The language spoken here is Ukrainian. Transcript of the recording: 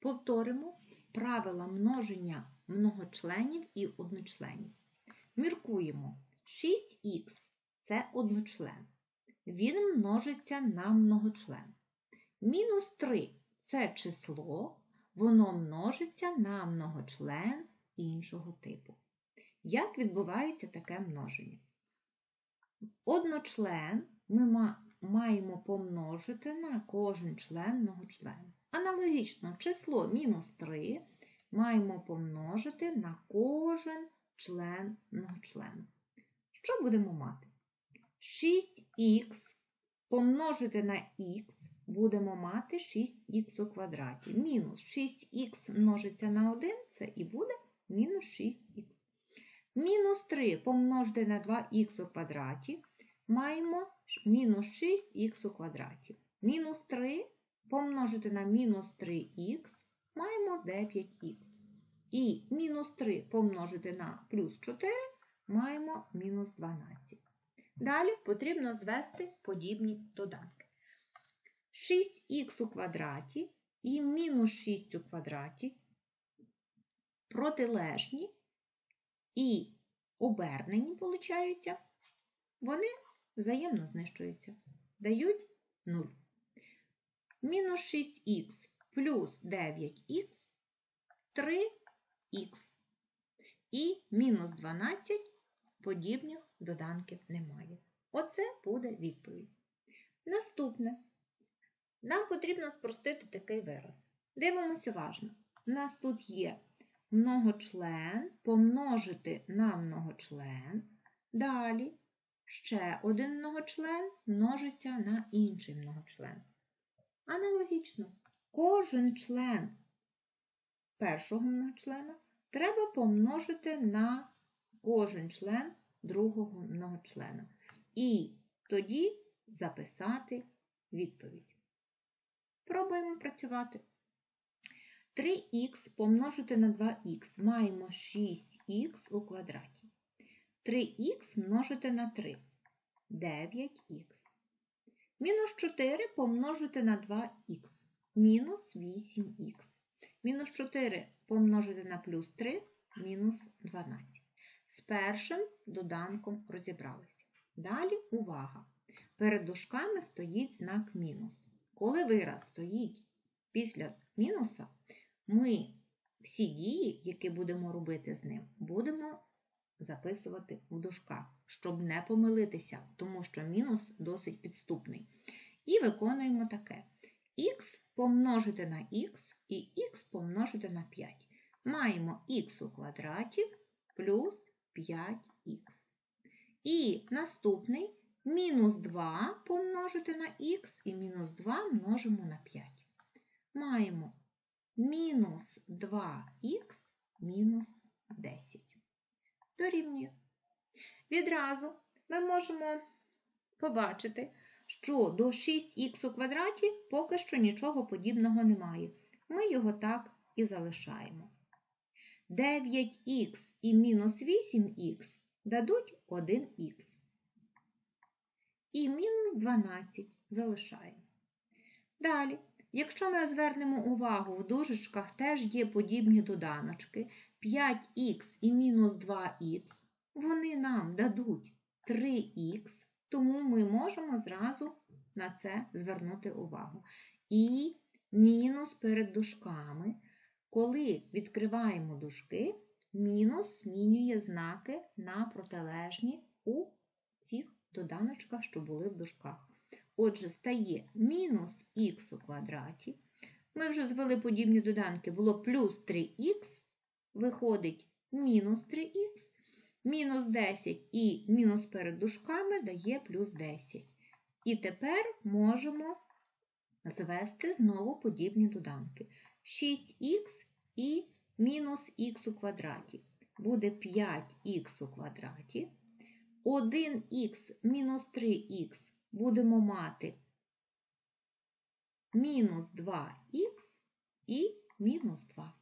Повторимо правила множення многочленів і одночленів. Міркуємо. 6х це одночлен. Він множиться на многочлен. Мінус 3 це число, воно множиться на многочлен іншого типу. Як відбувається таке множення? Одночлен ми маємо помножити на кожен член многочлену. Аналогічно, число мінус 3 маємо помножити на кожен член многочлену. Що будемо мати? 6х помножити на х будемо мати 6х у квадраті. Мінус 6х множиться на 1, це і буде мінус 6х. Мінус 3 помножити на 2х у квадраті, маємо мінус 6х у квадраті. Мінус 3 помножити на мінус 3х, маємо 9х. І мінус 3 помножити на плюс 4, маємо мінус 12. Далі потрібно звести подібні доданки. 6х у квадраті і мінус 6 у квадраті протилежні і обернені, виходить, вони взаємно знищуються, дають 0. Мінус 6х плюс 9х 3х. І мінус 12 подібних доданків немає. Оце буде відповідь. Наступне. Нам потрібно спростити такий вираз. Дивимося уважно. У нас тут є многочлен помножити на многочлен. Далі ще один многочлен множиться на інший многочлен. Аналогічно, кожен член першого многочлена треба помножити на кожен член другого многочлена. І тоді записати відповідь. Пробуємо працювати. 3х помножити на 2х маємо 6х у квадраті. 3х множити на 3 9х. Мінус 4 помножити на 2х мінус 8х. Мінус 4 помножити на плюс 3 мінус 12. З першим доданком розібралися. Далі увага! Перед дужками стоїть знак мінус. Коли вираз стоїть після мінуса, ми всі дії, які будемо робити з ним, будемо записувати у дужках, щоб не помилитися, тому що мінус досить підступний. І виконуємо таке: х помножити на х і х помножити на 5. Маємо х у квадраті плюс 5х. І наступний мінус 2 помножити на х і мінус 2 множимо на 5. Маємо мінус 2х мінус 10. Дорівнює. Відразу ми можемо побачити, що до 6х у квадраті поки що нічого подібного немає. Ми його так і залишаємо. 9х і мінус 8х дадуть 1х. І мінус 12 залишаємо. Далі, якщо ми звернемо увагу, в дужечках теж є подібні доданочки 5х і мінус 2х, вони нам дадуть 3х, тому ми можемо зразу на це звернути увагу. І мінус перед дужками, коли відкриваємо дужки, мінус змінює знаки на протилежні у цих доданочках, що були в дужках. Отже, стає мінус х у квадраті. Ми вже звели подібні доданки, було плюс 3х, виходить мінус 3х, мінус 10 і мінус перед дужками дає плюс 10. І тепер можемо звести знову подібні доданки. 6х і мінус х у квадраті. Буде 5х у квадраті. 1х мінус 3х будемо мати мінус 2х і мінус 2.